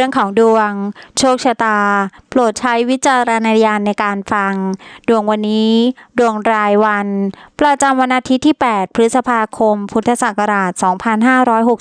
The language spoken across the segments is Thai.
รื่องของดวง โชคชะตา โปรดใช้วิจารณญาณในการฟัง ดวงวันนี้ ดวงรายวัน ประจำวันอาทิตย์ที่ 8 พฤษภาคม พุทธศักราช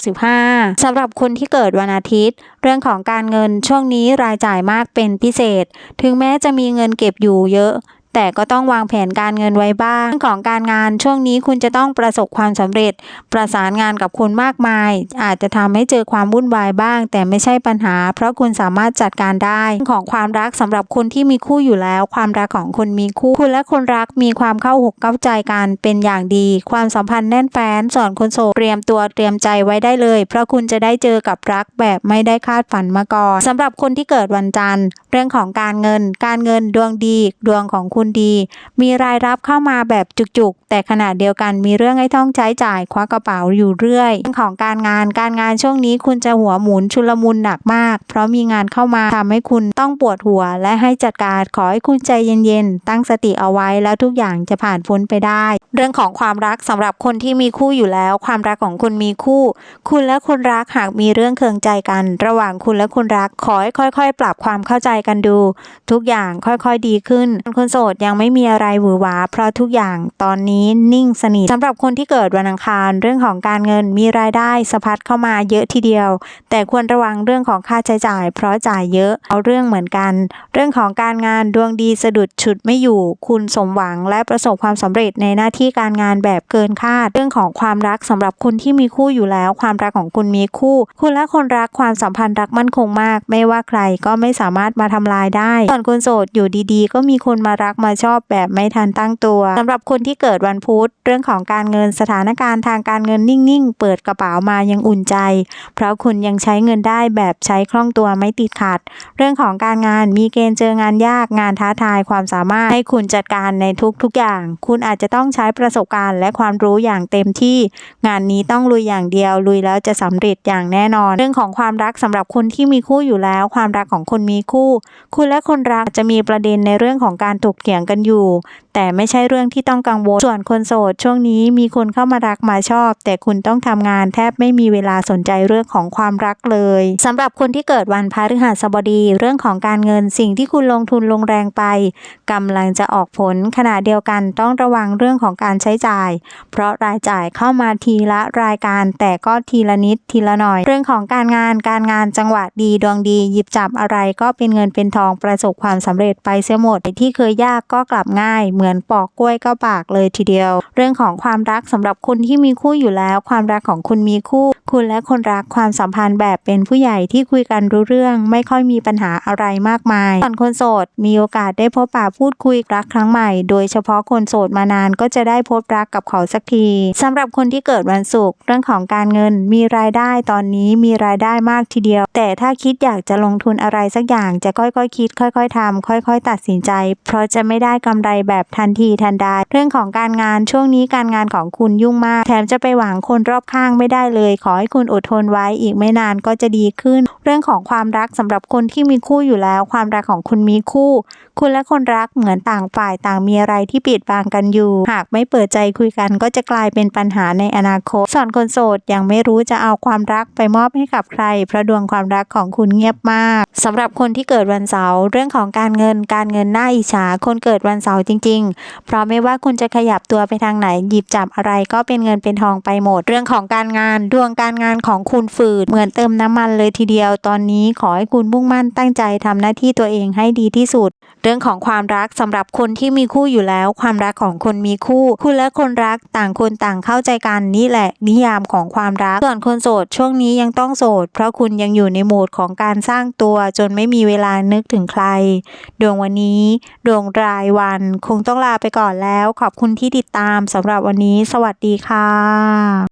2565 สำหรับคนที่เกิดวันอาทิตย์ เรื่องของการเงินช่วงนี้รายจ่ายมากเป็นพิเศษ ถึงแม้จะมีเงินเก็บอยู่เยอะ แต่ก็ต้องวางแผนการเงินไว้บ้างเรื่องของการงานช่วงนี้คุณจะต้องประสบความสำเร็จ ประสานงานกับคนมากมาย อาจจะทำให้เจอความวุ่นวายบ้าง แต่ไม่ใช่ปัญหา เพราะคุณสามารถจัดการได้เรื่องของความรักสำหรับคนที่มีคู่อยู่แล้ว ความรักของคนมีคู่คุณและคนรักมีความเข้าหกเข้าใจกันเป็นอย่างดี ความสัมพันธ์แน่นแฟ้นส่วนคนโสดเตรียมตัวเตรียมใจไว้ได้เลย เพราะคุณจะได้เจอกับรักแบบไม่ได้คาดฝันมาก่อนสำหรับคนที่เกิดวันจันทร์ เรื่องของการเงิน การเงินดวงดี ดวงของคุณดี มีรายรับเข้ามาแบบจุกๆ แต่ขณะเดียวกันมีเรื่องให้ต้องใช้จ่ายควักกระเป๋าอยู่เรื่อยเรื่องของการงานการงานช่วงนี้คุณจะหัวหมุนชุลมุนหนักมาก เพราะมีงานเข้ามาทำให้คุณต้องปวดหัวและให้จัดการขอให้คุณใจเย็นๆ ตั้งสติเอาไว้แล้วทุกอย่างจะผ่านพ้นไปได้ เรื่องของความรักสำหรับคนที่มีคู่อยู่แล้ว ความรักของคุณมีคู่ คุณและคนรักหากมีเรื่องเคืองใจกัน ระหว่างคุณและคนรักขอให้ค่อย ๆ ปรับความเข้าใจกันดู ทุกอย่างค่อยๆดีขึ้นคนโสดยังไม่มีอะไรหวือหวาเพราะทุกอย่างตอนนี้นิ่งสนิทสำหรับคนที่เกิดวันอังคารเรื่องของการเงินมีรายได้สะพัดเข้ามาเยอะทีเดียว แต่ควรระวังเรื่องของค่าใช้จ่าย เพราะจ่ายเยอะเอาเรื่องเหมือนกัน เรื่องของการงานดวงดีสะดุดฉุดไม่อยู่ คุณสมหวังและประสบความสำเร็จในหน้าที่การงานแบบเกินคาด เรื่องของความรักสำหรับคนที่มีคู่อยู่แล้ว ความรักของคุณมีคู่ คุณและคนรักความสัมพันธ์รักมั่นคงมาก ไม่ว่าใครก็ไม่สามารถมาทำลายได้ส่วนคนโสดอยู่ดีๆ ก็มีคนมารักมาชอบแบบไม่ทันตั้งตัวสำหรับคนที่เกิดวันพุธเรื่องของการเงินสถานการณ์ทางการเงินนิ่งๆ เปิดกระเป๋ามายังอุ่นใจ เพราะคุณยังใช้เงินได้แบบใช้คล่องตัวไม่ติดขัด เรื่องของการงานมีเกณฑ์เจองานยากงานท้าทายความสามารถให้คุณจัดการในทุกๆอย่าง คุณอาจจะต้องใช้ประสบการณ์และความรู้อย่างเต็มที่ งานนี้ต้องลุยอย่างเดียว ลุยแล้วจะสำเร็จอย่างแน่นอน เรื่องของความรักสำหรับคนที่มีคู่อยู่แล้ว ความรักของคนมีคู่ คุณและคนรักจะมีประเด็นในเรื่องของการถกเถียงกันอยู่ แต่ไม่ใช่เรื่องที่ต้องกังวล ส่วนคนโสดช่วงนี้มีคนเข้ามารักมาชอบ แต่คุณต้องทำงานแทบไม่มีเวลาสนใจเรื่องของความรักเลยสำหรับคนที่เกิดวันพฤหัสบดีเรื่องของการเงินสิ่งที่คุณลงทุนลงแรงไปกำลังจะออกผลขณะเดียวกันต้องระวังเรื่องของการใช้จ่าย เพราะรายจ่ายเข้ามาทีละรายการ แต่ก็ทีละนิดทีละหน่อย เรื่องของการงานการงานจังหวะดีดวงดี หยิบจับอะไรก็เป็นเงินเป็นทองประสบความสำเร็จไปเสียหมดที่เคยยากก็กลับง่าย เหมือนปอกกล้วยก็ปากเลยทีเดียว เรื่องของความรักสำหรับคนที่มีคู่อยู่แล้ว ความรักของคุณมีคู่ คุณและคนรักความสัมพันธ์แบบเป็นผู้ใหญ่ที่คุยกันรู้เรื่อง ไม่ค่อยมีปัญหาอะไรมากมายส่วนคนโสดมีโอกาสได้พบปะพูดคุยรักครั้งใหม่ โดยเฉพาะคนโสดมานานก็จะได้พบรักกับเขาสักทีสำหรับคนที่เกิดวันศุกร์เรื่องของการเงินมีรายได้ตอนนี้มีรายได้มากทีเดียว แต่ถ้าคิดอยากจะลงทุนอะไรสักอย่างจะค่อยๆ คิด ค่อย ๆทำค่อย ๆ ตัดสินใจ เพราะจะไม่ได้กำไรแบบทันทีทันใดเรื่องของการงานช่วงนี้การงานของคุณยุ่งมาก แถมจะไปหวังคนรอบข้างไม่ได้เลย ขอให้คุณอดทนไว้อีกไม่นานก็จะดีขึ้น เรื่องของความรักสำหรับคนที่มีคู่อยู่แล้ว ความรักของคุณมีคู่ คุณและคนรักเหมือนต่างฝ่ายต่างมีอะไรที่ปิดบังกันอยู่ หากไม่เปิดใจคุยกันก็จะกลายเป็นปัญหาในอนาคตส่วนคนโสดยังไม่รู้จะเอาความรักไปมอบให้กับใครเพราะดวงความรักของคุณเงียบมากสำหรับคนที่เกิดวันเสาร์เรื่องของการเงินการเงินน่าอิจฉาคนเกิดวันเสาร์จริง ๆ เพราะไม่ว่าคุณจะขยับตัวไปทางไหนหยิบจับอะไรก็เป็นเงินเป็นทองไปหมด เรื่องของการงานดวงการงานของคุณฝืดเหมือนเติมน้ำมันเลยทีเดียว ตอนนี้ขอให้คุณมุ่งมั่นตั้งใจทำหน้าที่ตัวเองให้ดีที่สุด เรื่องของความรักสำหรับคนที่มีคู่อยู่แล้ว ความรักของคนมีคู่ คุณและคนรักต่างคนต่างเข้าใจกันนี่แหละ นิยามของความรัก ส่วนคนโสดช่วงนี้ยังต้องโสด เพราะคุณยังอยู่ในโหมดของการสร้างตัว จนไม่มีเวลานึกถึงใคร ดวงวันนี้ ดวงรารายวัน คงต้องลาไปก่อนแล้ว ขอบคุณที่ติดตามสำหรับวันนี้ สวัสดีค่ะ